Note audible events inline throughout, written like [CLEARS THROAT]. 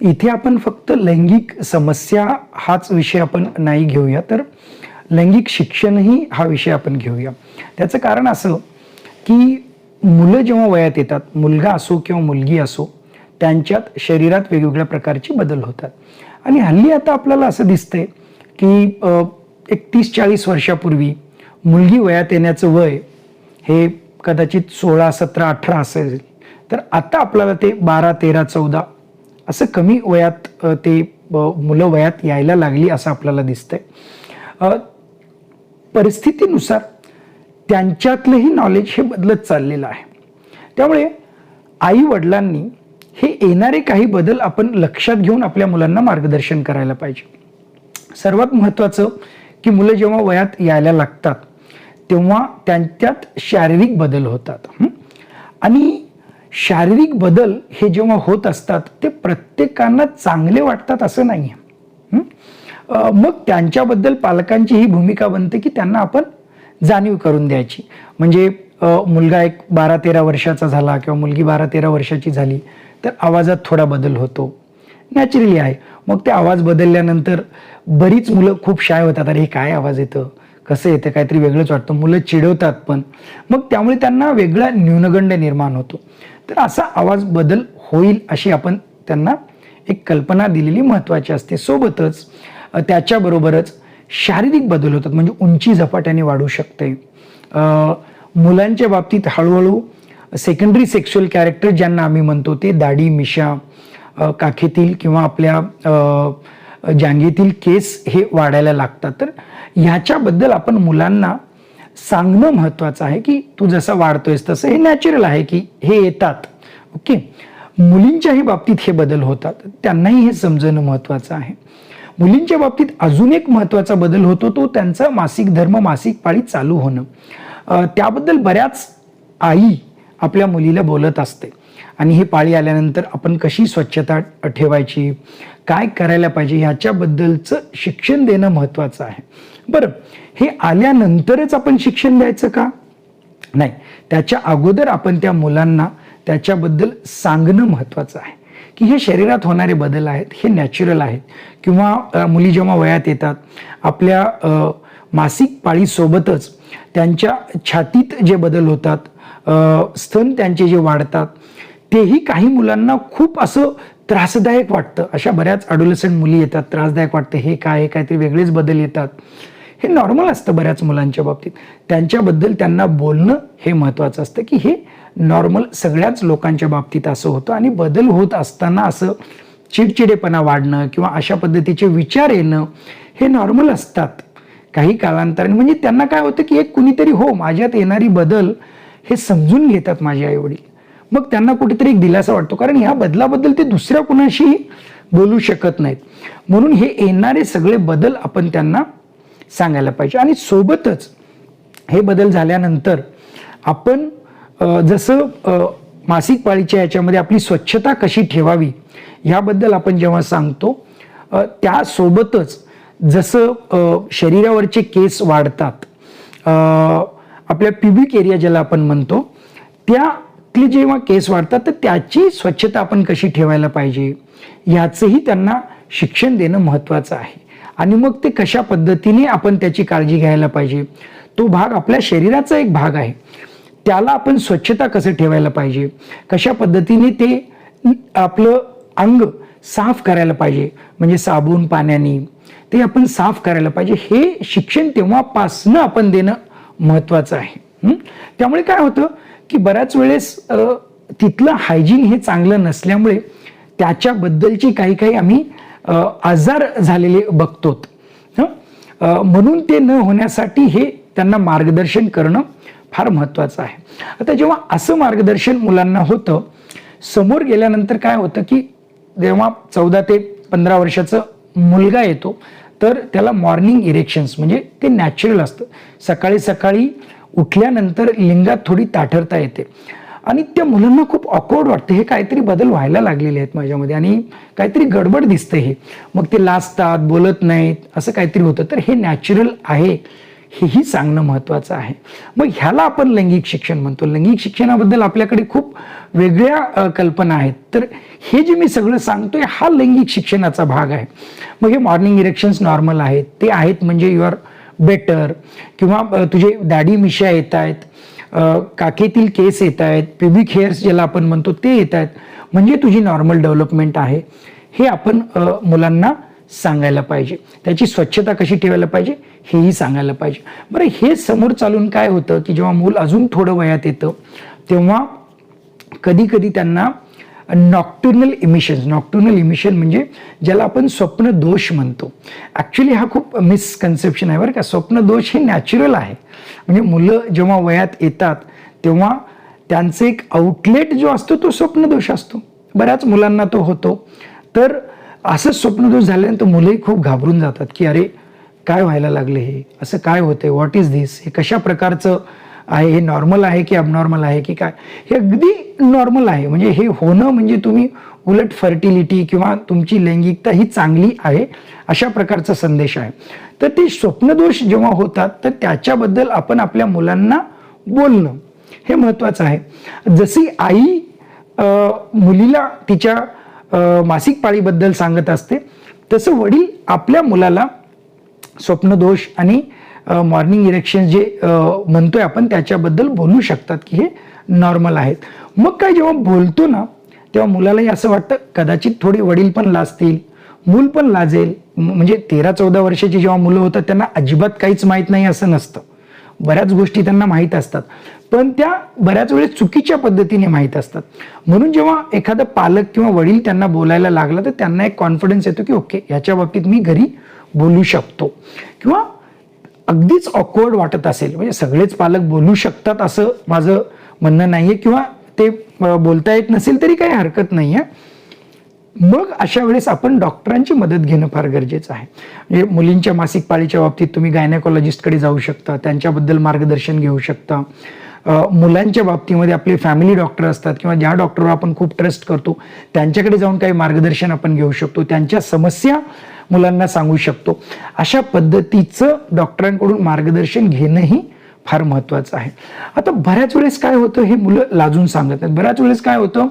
इथे आपण फक्त लैंगिक समस्या हाच विषय आपण नाही घेऊया तर लैंगिक शिक्षणही हा विषय आपण घेऊया. त्याचं कारण असं की मुलं जेव्हा वयात येतात मुलगा असो किंवा मुलगी असो त्यांच्यात शरीरात वेगवेगळ्या प्रकारचे बदल होतात. आणि हल्ली आता आपल्याला असं दिसतंय की एक तीस चाळीस वर्षापूर्वी मुलगी वयात येण्याचं वय हे कदाचित सोळा सतरा अठरा असेल. तर आता आपल्याला ते बारा तेरा चौदा असं कमी वयात ते मुलं वयात यायला लागली असं आपल्याला दिसतंय. परिस्थितीनुसार त्यांच्यातलंही नॉलेज हे बदलत चाललेलं आहे. त्यामुळे आई वडिलांनी हे येणारे काही बदल आपण लक्षात घेऊन आपल्या मुलांना मार्गदर्शन करायला पाहिजे. सर्वात महत्त्वाचं की मुलं जेव्हा वयात यायला लागतात तेव्हा त्यांच्यात शारीरिक बदल होतात. आणि शारीरिक बदल हे जेव्हा होत असतात ते प्रत्येकांना चांगले वाटतात असं नाही आहे मग त्यांच्याबद्दल पालकांची ही भूमिका बनते की त्यांना आपण जाणीव करून द्यायची. म्हणजे मुलगा एक बारा तेरा वर्षाचा झाला किंवा मुलगी बारा तेरा वर्षाची झाली तर आवाजात थोडा बदल होतो. नॅचरली आहे. मग ते आवाज बदलल्यानंतर बरीच मुलं खूप शाय होतात. अरे हे काय आवाज येतं? कसं येतं? काहीतरी वेगळंच वाटतं. मुलं चिडवतात पण. मग त्यामुळे त्यांना वेगळा न्यूनगंड निर्माण होतो. तर असा आवाज बदल होईल अशी आपण त्यांना एक कल्पना दिलेली महत्त्वाची असते. सोबतच त्याच्याबरोबरच शारीरिक बदल होतात. म्हणजे उंची झपाट्याने वाढू शकते. मुलांच्या बाबतीत हळूहळू सेकंडरी सेक्शुअल कॅरेक्टर ज्यांना आम्ही म्हणतो ते दाढी मिशा काखेतील किंवा आपल्या जांगेतील केस हे वाढायला लागतात. तर ह्याच्याबद्दल आपण मुलांना सांगणं महत्वाचं आहे की तू जसं वाढतोयस तसं हे नॅचरल आहे की हे येतात. ओके मुलींच्याही बाबतीत हे बदल होतात. त्यांनाही हे समजणं महत्वाचं आहे. मुलींच्या बाबतीत अजून एक महत्त्वाचा बदल होतो तो त्यांचा मासिक धर्म मासिक पाळी चालू होणं. त्याबद्दल बऱ्याच आई आपल्या मुलीला बोलत असते. आणि हे पाळी आल्यानंतर आपण कशी स्वच्छता ठेवायची? काय करायला पाहिजे? ह्याच्याबद्दलचं शिक्षण देणं महत्वाचं आहे. बरं हे आल्यानंतरच आपण शिक्षण द्यायचं का? नाही. त्याच्या अगोदर आपण त्या मुलांना त्याच्याबद्दल सांगणं महत्वाचं आहे. की हे शरीरात होणारे बदल आहेत हे नॅचरल आहेत. किंवा मुली जेव्हा वयात येतात आपल्या मासिक पाळीसोबतच त्यांच्या छातीत जे बदल होतात स्तन त्यांचे जे वाढतात तेही काही मुलांना खूप असं त्रासदायक वाटतं. अशा बऱ्याच अडोलसंट मुली येतात त्रासदायक वाटतं. हे काय हे काहीतरी वेगळेच बदल येतात. हे नॉर्मल असतं बऱ्याच मुलांच्या बाबतीत. त्यांच्याबद्दल त्यांना बोलणं हे महत्त्वाचं असतं की हे नॉर्मल सगळ्याच लोकांच्या बाबतीत असं होतं आणि बदल होत असताना असं चिडचिडेपणा वाढणं किंवा अशा पद्धतीचे विचार येणं हे नॉर्मल असतात. काही कालांतराने म्हणजे त्यांना काय होतं की एक कुणीतरी हो माझ्यात येणारी बदल हे समजून घेतात माझे आईवडील. मग त्यांना कुठेतरी एक दिलासा वाटतो कारण ह्या बदलाबद्दल ते दुसऱ्या कुणाशी बोलू शकत नाहीत. म्हणून हे येणारे सगळे बदल आपण त्यांना सांगायला पाहिजे. आणि सोबतच हे बदल झाल्यानंतर आपण जसं मासिक पाळीच्या याच्यामध्ये आपली स्वच्छता कशी ठेवावी ह्याबद्दल आपण जेव्हा सांगतो त्यासोबतच जसं शरीरावरचे केस वाढतात आपल्या प्युबिक एरिया ज्याला आपण म्हणतो त्यातले जेव्हा केस वाढतात तर त्याची स्वच्छता आपण कशी ठेवायला पाहिजे याचंही त्यांना शिक्षण देणं महत्त्वाचं आहे. आणि मग ते कशा पद्धतीने आपण त्याची काळजी घ्यायला पाहिजे? तो भाग आपल्या शरीराचा एक भाग आहे. त्याला आपण स्वच्छता कसं ठेवायला पाहिजे? कशा पद्धतीने ते आपलं अंग साफ करायला पाहिजे? म्हणजे साबून पाण्याने ते आपण साफ करायला पाहिजे. हे शिक्षण तेव्हापासनं आपण देणं महत्त्वाचं आहे. त्यामुळे काय होतं की बऱ्याच वेळेस तिथलं हायजीन हे चांगलं नसल्यामुळे त्याच्याबद्दलची काही काही आम्ही आजार झालेले बघतो म्हणून ते न होण्यासाठी हे त्यांना मार्गदर्शन करणं फार महत्त्वाचं आहे. आता जेव्हा असं मार्गदर्शन मुलांना होतं समोर गेल्यानंतर काय होतं की जेव्हा चौदा ते पंधरा वर्षाचं मुलगा येतो तर त्याला मॉर्निंग इरेक्शन्स म्हणजे ते नॅचरल असतं. सकाळी सकाळी उठल्यानंतर लिंगात थोडी ताठरता येते. आणि त्या मुलांना खूप ऑकवर्ड वाटतं. हे काहीतरी बदल व्हायला लागलेले आहेत माझ्यामध्ये आणि काहीतरी गडबड दिसतं हे. मग ते लाजतात बोलत नाहीत असं काहीतरी होतं. तर हे नॅचरल आहे. हेही सांगणं महत्त्वाचं आहे. मग ह्याला आपण लैंगिक शिक्षण म्हणतो. लैंगिक शिक्षणाबद्दल आपल्याकडे खूप वेगळ्या कल्पना आहेत. तर हे जे मी सगळं सांगतोय हा लैंगिक शिक्षणाचा भाग आहे. मग हे मॉर्निंग इरेक्शन्स नॉर्मल आहेत. ते आहेत म्हणजे युआर बेटर किंवा तुझे दाढी मिशा येत आहेत. काकेतील केस येत आहेत प्युबिक हेअर्स ज्याला आपण म्हणतो ते येत आहेत. म्हणजे तुझी नॉर्मल डेव्हलपमेंट आहे. हे आपण मुलांना सांगायला पाहिजे. त्याची स्वच्छता कशी ठेवायला पाहिजे हेही सांगायला पाहिजे. बरं हे समोर चालून काय होतं की जेव्हा मूल अजून थोडं वयात येतं तेव्हा कधी कधी त्यांना नॉक्टर्नल इमिशन्स नॉक्टर्नल इमिशन म्हणजे ज्याला आपण स्वप्न दोष म्हणतो. ॲक्च्युली हा खूप मिसकन्सेप्शन आहे बरं का. स्वप्न दोष हे नॅचरल आहे. म्हणजे मुलं जेव्हा वयात येतात तेव्हा त्यांचं एक आउटलेट जो असतो तो स्वप्नदोष असतो. बऱ्याच मुलांना तो होतो. तर असं स्वप्नदोष झाल्यानंतर मुलंही खूप घाबरून जातात की अरे काय व्हायला लागले हे? असं काय होतंय? व्हॉट इज दिस हे कशा प्रकारचं आहे हे नॉर्मल आहे की अबनॉर्मल आहे की काय? हे अगदी नॉर्मल आहे. म्हणजे हे होणं म्हणजे तुम्ही उलट फर्टिलिटी किंवा तुमची लैंगिकता ही चांगली आहे अशा प्रकारचा संदेश आहे. तर ते स्वप्नदोष जेव्हा होतात तर त्याच्याबद्दल आपण आपल्या मुलांना बोलणं हे महत्त्वाचं आहे. जशी आई मुलीला तिच्या मासिक पाळीबद्दल सांगत असते तसं वडील आपल्या मुलाला स्वप्नदोष आणि मॉर्निंग इरेक्शन जे म्हणतोय आपण त्याच्याबद्दल बोलू शकतात की हे नॉर्मल आहेत. मग काय जेव्हा बोलतो ना तेव्हा मुलालाही असं वाटतं कदाचित थोडे वडील पण लाजतील मूल पण लाजेल. म्हणजे तेरा चौदा वर्षाची जेव्हा मुलं होतात त्यांना अजिबात काहीच माहीत नाही असं नसतं. बऱ्याच गोष्टी त्यांना माहीत असतात. पण त्या बऱ्याच वेळेस चुकीच्या पद्धतीने माहीत असतात. म्हणून जेव्हा एखादा पालक किंवा वडील त्यांना बोलायला लागला तर त्यांना एक कॉन्फिडन्स येतो की ओके ह्याच्या बाबतीत मी घरी बोलू शकतो. किंवा अगदीच ऑकवर्ड वाटत असेल. म्हणजे सगळेच पालक बोलू शकतात असं माझं म्हणणं नाहीये किंवा ते बोलता येत नसेल तरी काही हरकत नाही आहे मग अशा वेळेस आपण डॉक्टरांची मदत घेणं फार गरजेचं आहे. म्हणजे मुलींच्या मासिक पाळीच्या बाबतीत तुम्ही गायनेकॉलॉजिस्टकडे जाऊ शकता त्यांच्याबद्दल मार्गदर्शन घेऊ शकता. मुलांच्या बाबतीमध्ये आपले फॅमिली डॉक्टर असतात किंवा ज्या डॉक्टरवर आपण खूप ट्रस्ट करतो त्यांच्याकडे जाऊन काही मार्गदर्शन आपण घेऊ शकतो. त्यांच्या समस्या मुलांना सांगू शकतो. अशा पद्धतीचं डॉक्टरांकडून मार्गदर्शन घेणंही फार महत्त्वाचं आहे. आता बऱ्याच वेळेस काय होतं हे मुलं लाजून सांगत नाहीत बऱ्याच वेळेस काय होतं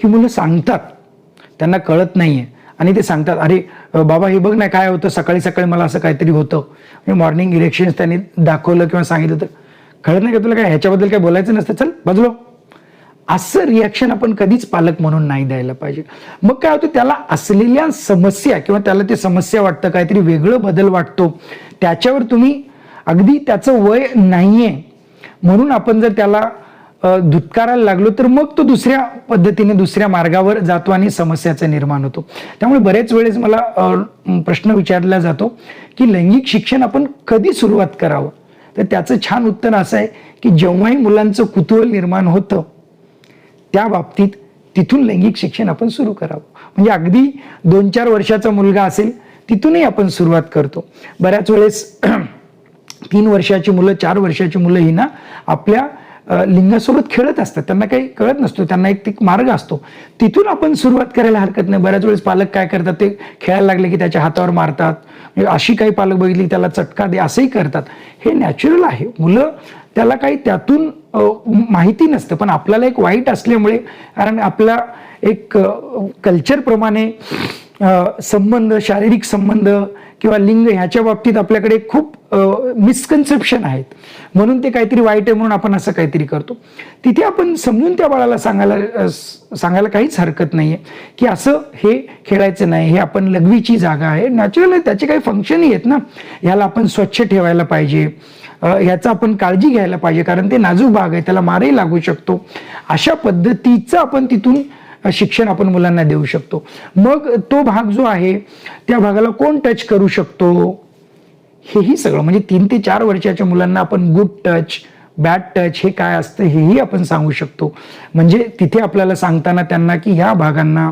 की मुलं सांगतात. त्यांना कळत नाहीये. आणि ते सांगतात अरे बाबा हे बघ ना काय होतं. सकाळी सकाळी मला असं काहीतरी होतं. म्हणजे मॉर्निंग इलेक्शन त्यांनी दाखवलं किंवा सांगितलं तर कळत नाही का तुला काय? ह्याच्याबद्दल काय बोलायचं नसतं? चल बाजूला. असं रिॲक्शन आपण कधीच पालक म्हणून नाही द्यायला पाहिजे. मग काय होतं त्याला असलेल्या समस्या किंवा त्याला ते समस्या वाटतं काहीतरी वेगळं बदल वाटतो त्याच्यावर तुम्ही अगदी त्याचं वय नाहीये. म्हणून आपण जर त्याला धुतकारायला लागलो तर मग तो दुसऱ्या पद्धतीने दुसऱ्या मार्गावर जातो आणि समस्याचं निर्माण होतो. त्यामुळे बरेच वेळेस मला प्रश्न विचारला जातो की लैंगिक शिक्षण आपण कधी सुरुवात करावं? तर त्याचं छान उत्तर असं आहे की जेव्हाही मुलांचं कुतूहल निर्माण होतं त्या बाबतीत तिथून लैंगिक शिक्षण आपण सुरू करावं. म्हणजे अगदी दोन चार वर्षाचा मुलगा असेल तिथूनही आपण सुरुवात करतो. बऱ्याच वेळेस [CLEARS THROAT] तीन वर्षाची मुलं चार वर्षाची मुलं ही ना आपल्या लिंगासोबत खेळत असतात. त्यांना काही कळत नसतो. त्यांना एक एक मार्ग असतो. तिथून आपण सुरुवात करायला हरकत नाही. बऱ्याच वेळेस पालक काय करतात ते खेळायला लागले की त्याच्या हातावर मारतात. म्हणजे अशी काही पालक बघितली त्याला चटका दे असंही करतात. हे नॅचरल आहे. मुलं त्याला काही त्यातून माहिती नसतं पण आपल्याला एक वाईट असल्यामुळे कारण आपला एक कल्चरप्रमाणे संबंध शारीरिक संबंध किंवा लिंग ह्याच्या बाबतीत आपल्याकडे खूप मिसकन्सेप्शन आहेत. म्हणून ते काहीतरी वाईट आहे म्हणून आपण असं काहीतरी करतो. तिथे आपण समजून त्या बाळाला सांगायला सांगायला काहीच हरकत नाही आहे की असं हे खेळायचं नाही हे आपण लघवीची जागा आहे. नॅचरल आहे त्याचे काही फंक्शनही आहेत ना. ह्याला आपण स्वच्छ ठेवायला पाहिजे. याचा ह्याचा आपण काळजी घ्यायला पाहिजे कारण ते नाजूक भाग आहे त्याला मारही लागू शकतो. अशा पद्धतीचं आपण तिथून शिक्षण आपण मुलांना देऊ शकतो. मग तो भाग जो आहे त्या भागाला कोण टच करू शकतो? हेही सगळं म्हणजे तीन ते चार वर्षाच्या मुलांना आपण गुड टच बॅड टच हे काय असतं हेही आपण सांगू शकतो. म्हणजे तिथे आपल्याला सांगताना त्यांना की ह्या भागांना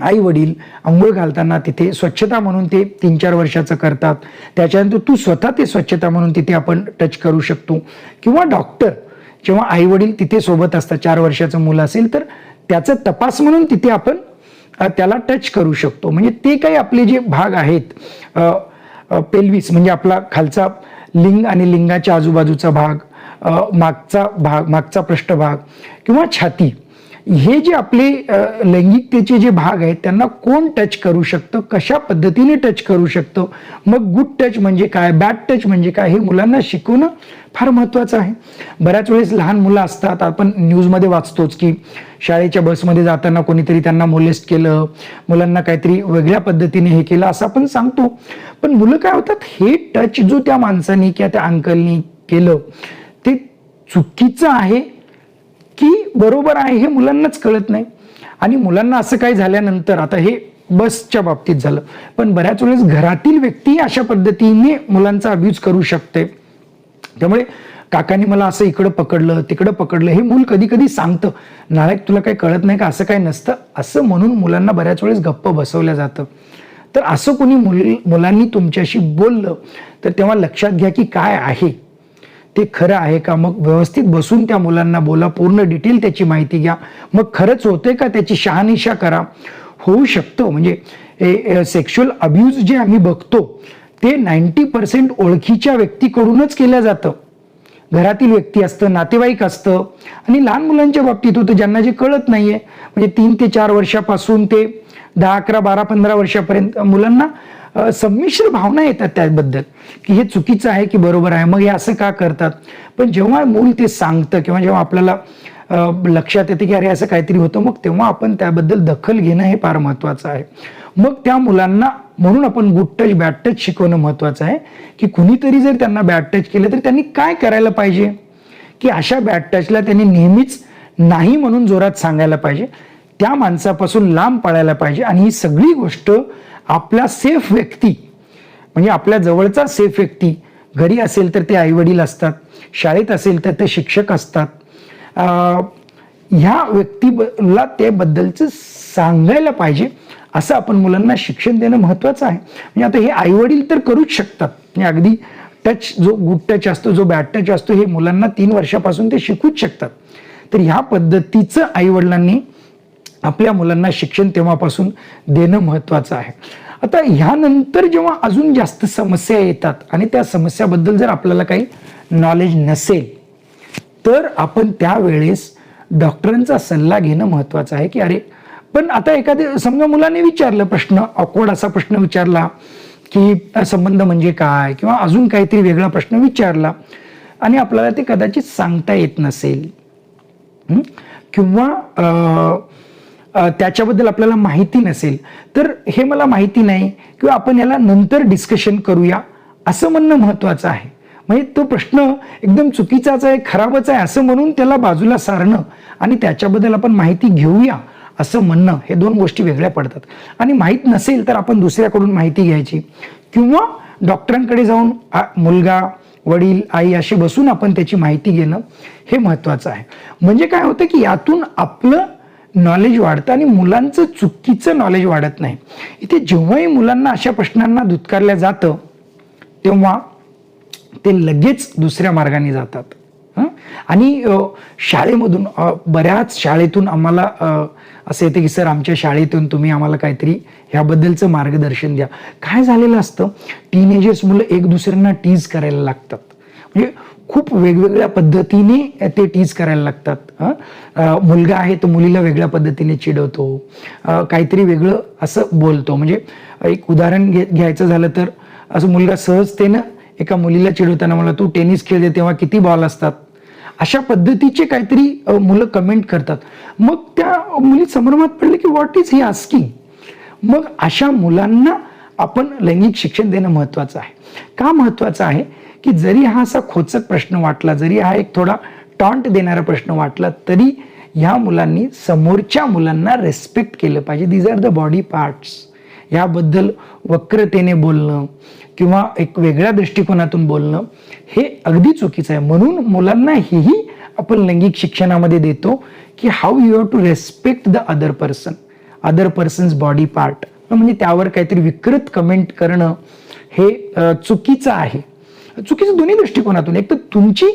आई वडील आंघोळ घालताना तिथे स्वच्छता म्हणून ते तीन चार वर्षाचं करतात. त्याच्यानंतर तू स्वतः ते स्वच्छता म्हणून तिथे आपण टच करू शकतो. किंवा डॉक्टर जेव्हा आई वडील तिथे सोबत असतात चार वर्षाचं मुलं असेल तर त्याचं तपास म्हणून तिथे आपण त्याला टच करू शकतो. म्हणजे ते काही आपले जे भाग आहेत पेल्विस म्हणजे आपला खालचा लिंग आणि लिंगाच्या आजूबाजूचा भाग मागचा भाग मागचा पृष्ठभाग किंवा छाती हे जे आपले लैंगिकतेचे जे भाग आहेत त्यांना कोण टच करू शकतं? कशा पद्धतीने टच करू शकतं? मग गुड टच म्हणजे काय? बॅड टच म्हणजे काय? हे मुलांना शिकवणं फार महत्त्वाचं आहे. बऱ्याच वेळेस लहान मुलं असतात. आपण न्यूजमध्ये वाचतोच की शाळेच्या बसमध्ये जाताना कोणीतरी त्यांना मोलेस्ट केलं. मुलांना काहीतरी वेगळ्या पद्धतीने हे केलं असं आपण सांगतो. पण मुलं काय होतात? हे टच जो त्या माणसाने किंवा त्या अंकलनी केलं ते चुकीचं आहे. की बरोबर आहे हे मुलांनाच कळत नाही. आणि मुलांना असं काही झाल्यानंतर आता हे बसच्या बाबतीत झालं पण बऱ्याच वेळेस घरातील व्यक्ती अशा पद्धतीने मुलांचा अब्यूज करू शकते. त्यामुळे काकाने मला असं इकडं पकडलं तिकडं पकडलं हे मूल कधी कधी सांगतं नायक तुला काही कळत नाही का? असं काही नसतं. असं म्हणून मुलांना बऱ्याच वेळेस गप्प बसवलं जातं. तर असं कोणी मुल मुलांनी तुमच्याशी बोललं तर तेव्हा लक्षात घ्या की काय आहे. ते खरं आहे का? मग व्यवस्थित बसून त्या मुलांना बोला पूर्ण डिटेल त्याची माहिती घ्या. मग खरंच होते का? त्याची शहानिशा करा. होऊ शकतं. म्हणजे सेक्शुअल अब्यूज जे आम्ही बघतो ते नाईन्टी पर्सेंट ओळखीच्या व्यक्तीकडूनच केलं जातं. घरातील व्यक्ती असतं नातेवाईक असतं. आणि लहान मुलांच्या बाबतीत होतं ज्यांना जे कळत नाहीये. म्हणजे तीन ते चार वर्षापासून ते दहा अकरा बारा पंधरा वर्षापर्यंत मुलांना संमिश्र भावना येतात त्याबद्दल की हे चुकीचं आहे की बरोबर आहे मग हे असं का करतात? पण जेव्हा मूल ते सांगतं किंवा जेव्हा आपल्याला लक्षात येते की अरे असं काहीतरी होतं मग तेव्हा आपण त्याबद्दल दखल घेणं हे फार महत्वाचं आहे. मग त्या मुलांना म्हणून आपण गुड टच बॅड टच शिकवणं महत्वाचं आहे की कुणीतरी जर त्यांना बॅड टच केलं तर त्यांनी काय करायला पाहिजे? की अशा बॅड टचला त्यांनी नेहमीच नाही म्हणून जोरात सांगायला पाहिजे. त्या माणसापासून लांब पळायला पाहिजे. आणि ही सगळी गोष्ट आपला सेफ व्यक्ती म्हणजे आपल्या जवळचा सेफ व्यक्ती घरी असेल तर ते आईवडील असतात शाळेत असेल तर ते शिक्षक असतात. अं, ह्या व्यक्तीला त्याबद्दलचं सांगायला पाहिजे असं आपण मुलांना शिक्षण देणं महत्त्वाचं आहे. म्हणजे आता हे आईवडील तर करूच शकतात. म्हणजे अगदी टच जो गुड टच असतो जो बॅड टच असतो हे मुलांना तीन वर्षापासून ते शिकूच शकतात. तर ह्या पद्धतीचं आईवडिलांनी आपल्या मुलांना शिक्षण तेव्हापासून देणं महत्त्वाचं आहे. आता ह्यानंतर जेव्हा अजून जास्त समस्या येतात आणि त्या समस्याबद्दल जर आपल्याला काही नॉलेज नसेल तर आपण त्यावेळेस डॉक्टरांचा सल्ला घेणं महत्त्वाचं आहे की अरे पण आता एखाद्या समजा मुलाने विचारलं प्रश्न ऑकवर्ड असा प्रश्न विचारला की संबंध म्हणजे काय? किंवा अजून काहीतरी वेगळा प्रश्न विचारला आणि आपल्याला ते कदाचित सांगता येत नसेल. किंवा त्याच्याबद्दल आपल्याला माहिती नसेल तर हे मला माहिती नाही किंवा आपण याला नंतर डिस्कशन करूया असं म्हणणं महत्त्वाचं आहे. म्हणजे तो प्रश्न एकदम चुकीचाच आहे खराबच आहे असं म्हणून त्याला बाजूला सारणं आणि त्याच्याबद्दल आपण माहिती घेऊया असं म्हणणं हे दोन गोष्टी वेगळ्या पडतात. आणि माहीत नसेल तर आपण दुसऱ्याकडून माहिती घ्यायची. किंवा डॉक्टरांकडे जाऊन मुलगा वडील आई असे बसून आपण त्याची माहिती घेणं हे महत्त्वाचं आहे. म्हणजे काय होतं की यातून आपलं नॉलेज वाढतं आणि मुलांचं चुकीचं नॉलेज वाढत नाही. इथे जेव्हाही मुलांना अशा प्रश्नांना धुतकारल्या जातं तेव्हा ते लगेच दुसऱ्या मार्गाने जातात. आणि शाळेमधून बऱ्याच शाळेतून आम्हाला असं येतं की सर आमच्या शाळेतून तुम्ही आम्हाला काहीतरी ह्याबद्दलचं मार्गदर्शन द्या. काय झालेलं असतं? टीनेजर्स मुलं एक दुसऱ्यांना टीज करायला लागतात. म्हणजे खूप वेगवेगळ्या पद्धतीने ते टीज करायला लागतात. मुलगा आहे तो मुलीला वेगळ्या पद्धतीने चिडवतो. काहीतरी वेगळं असं बोलतो. म्हणजे एक उदाहरण घे घ्यायचं झालं तर असं मुलगा सहजतेनं एका मुलीला चिडवताना मला तू टेनिस खेळते तेव्हा किती बॉल असतात? अशा पद्धतीचे काहीतरी मुलं कमेंट करतात. मग त्या मुली संभ्रमात पडले की व्हॉट इज ही आस्किंग मग अशा मुलांना आपण लैंगिक शिक्षण देणं महत्वाचं आहे. का महत्वाचं आहे? की जरी हा असा खोचक प्रश्न वाटला जरी हा एक थोडा टॉन्ट देणारा प्रश्न वाटला तरी ह्या मुलांनी समोरच्या मुलांना रेस्पेक्ट केलं पाहिजे. These are the body parts याबद्दल वक्रतेने बोलणं किंवा एक वेगळ्या दृष्टिकोनातून बोलणं हे अगदी चुकीचं आहे. म्हणून मुलांना हेही आपण लैंगिक शिक्षणामध्ये देतो की how you have to respect the other person other person's body part म्हणजे त्यावर काहीतरी विकृत कमेंट करणं हे चुकीचं आहे. चुकीचं दोन्ही दृष्टिकोनातून. एक तर तुमची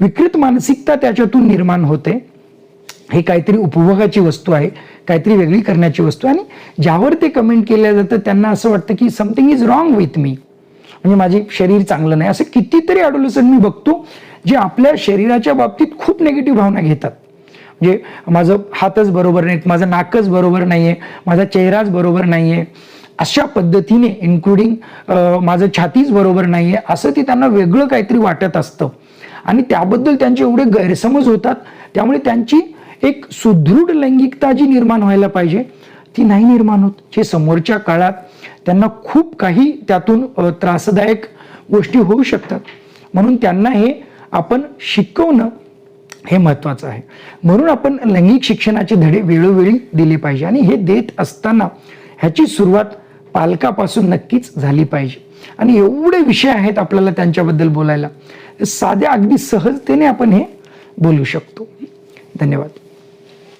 विकृत मानसिकता त्याच्यातून निर्माण होते. हे काहीतरी उपभोगाची वस्तू आहे काहीतरी वेगळी करण्याची वस्तू आणि ज्यावर ते कमेंट केलं जातं त्यांना असं वाटतं की something is wrong with me म्हणजे माझे शरीर चांगलं नाही. असं कितीतरी अडोलसन मी बघतो जे आपल्या शरीराच्या बाबतीत खूप निगेटिव्ह भावना घेतात. म्हणजे माझं हातच बरोबर नाहीत माझं नाकच बरोबर नाहीये माझा चेहराच बरोबर नाहीये. अशा पद्धतीने इन्क्लुडिंग माझं छातीच बरोबर नाहीये असं ते त्यांना वेगळं काहीतरी वाटत असतं. आणि त्याबद्दल त्यांचे एवढे गैरसमज होतात त्यामुळे त्यांची एक सुदृढ लैंगिकता जी निर्माण व्हायला पाहिजे ती नाही निर्माण होत. जे समोरच्या काळात त्यांना खूप काही त्यातून त्रासदायक गोष्टी होऊ शकतात. म्हणून त्यांना हे आपण शिकवणं हे महत्वाचं आहे. म्हणून आपण लैंगिक शिक्षणाचे धडे वेळोवेळी दिले पाहिजे. आणि हे देत असताना ह्याची सुरुवात पालकापासून नक्कीच झाली पाहिजे. आणि एवढे विषय आहेत आपल्याला त्यांच्याबद्दल बोलायला. साध्या अगदी सहजतेने आपण हे बोलू शकतो. धन्यवाद.